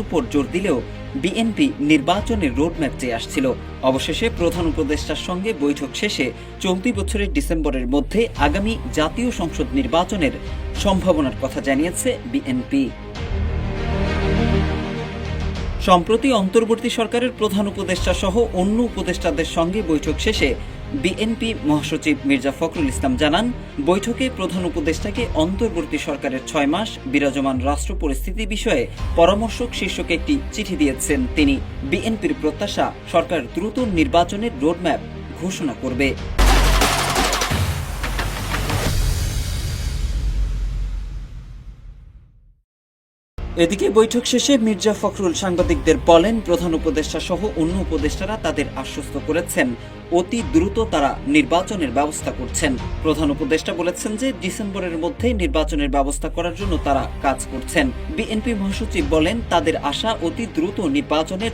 উপর জোর দিলেও বিএনপি নির্বাচনের রোডম্যাপ চেয়ে আসছিল। অবশেষে প্রধান উপদেষ্টার সঙ্গে বৈঠক শেষে চলতি বছরের ডিসেম্বরের মধ্যে আগামী জাতীয় সংসদ নির্বাচনের সম্ভাবনার কথা জানিয়েছে বিএনপি সম্প্রতি অন্তর্বর্তী সরকারের প্রধান উপদেষ্টা সহ অন্য উপদেষ্টাদের সঙ্গে বৈঠক শেষে বিএনপি মহাসচিব মির্জা ফখরুল ইসলাম জানান, বৈঠকে প্রধান উপদেষ্টাকে অন্তর্বর্তী সরকারের ছয় মাস বিরাজমান রাষ্ট্র পরিস্থিতি বিষয়ে পরামর্শক শীর্ষক একটি চিঠি দিয়েছেন তিনি। বিএনপির প্রত্যাশা সরকার দ্রুত নির্বাচনের রোডম্যাপ ঘোষণা করবে। এদিকে বৈঠক শেষে মির্জা ফখরুল সাংবাদিকদের বলেন, প্রধান উপদেষ্টা সহ অন্য উপদেষ্টারা তাদের আশ্বস্ত করেছেন, অতি দ্রুত তারা নির্বাচনের ব্যবস্থা করছেন। প্রধান উপদেষ্টা বলেছেন যে, ডিসেম্বরের মধ্যে নির্বাচনের ব্যবস্থা করার জন্য তারা কাজ করছেন। বিএনপি মহাসচিব বলেন, তাদের আশা অতি দ্রুত নির্বাচনের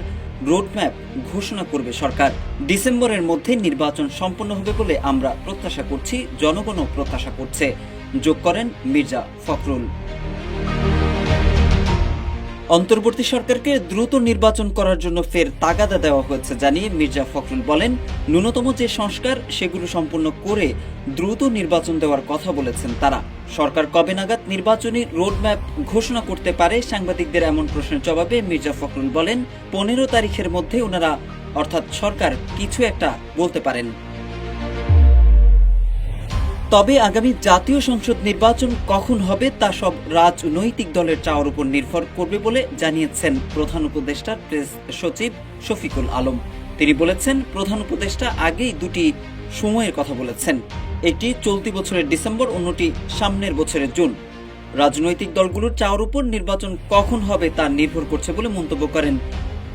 রোডম্যাপ ঘোষণা করবে সরকার। ডিসেম্বরের মধ্যে নির্বাচন সম্পন্ন হবে বলে আমরা প্রত্যাশা করছি, জনগণও প্রত্যাশা করছে। যোগ করেন মির্জা ফখরুল। অন্তর্বর্তী সরকারকে দ্রুত নির্বাচন করার জন্য ফের তাগাদা দেওয়া হয়েছে জানিয়ে মির্জা ফখরুল বলেন, ন্যূনতম যে সংস্কার সেগুলো সম্পূর্ণ করে দ্রুত নির্বাচন দেওয়ার কথা বলেছেন তারা। সরকার কবে নাগাদ নির্বাচনী রোডম্যাপ ঘোষণা করতে পারে সাংবাদিকদের এমন প্রশ্নের জবাবে মির্জা ফখরুল বলেন, পনেরো তারিখের মধ্যে ওনারা, অর্থাৎ সরকার, কিছু একটা বলতে পারেন। তবে আগামী জাতীয় সংসদ নির্বাচন কখন হবে তা সব রাজনৈতিক দলের চাওয়ার উপর নির্ভর করবে বলে জানিয়েছেন প্রধান উপদেষ্টা প্রেস সচিব শফিকুল আলম। তিনি বলেছেন, প্রধান উপদেষ্টা আগেই দুটি সময়ের কথা বলেছেন। একটি চলতি বছরের ডিসেম্বর, অন্যটি সামনের বছরের জুন। রাজনৈতিক দলগুলোর চাওয়ার উপর নির্বাচন কখন হবে তা নির্ভর করছে বলে মন্তব্য করেন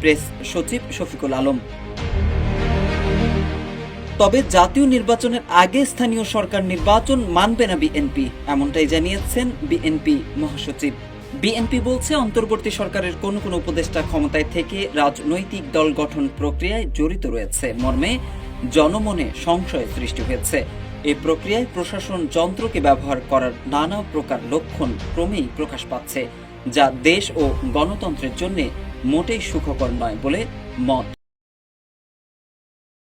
প্রেস সচিব শফিকুল আলম। তবে জাতীয় নির্বাচনের আগে স্থানীয় সরকার নির্বাচন মানবে না বিএনপি, এমনটাই জানিয়েছেন বিএনপি মহাসচিব। বিএনপি বলছে, অন্তর্বর্তী সরকারের কোন কোন উপদেষ্টা ক্ষমতায় থেকে রাজনৈতিক দল গঠন প্রক্রিয়ায় জড়িত রয়েছে। মর্মে, জনমনে সংশয় সৃষ্টি হয়েছে। এই প্রক্রিয়ায় প্রশাসন যন্ত্রকে ব্যবহার করার নানা প্রকার লক্ষণ ক্রমেই প্রকাশ পাচ্ছে, যা দেশ ও গণতন্ত্রের জন্য মোটেই সুখকর নয় বলে মত।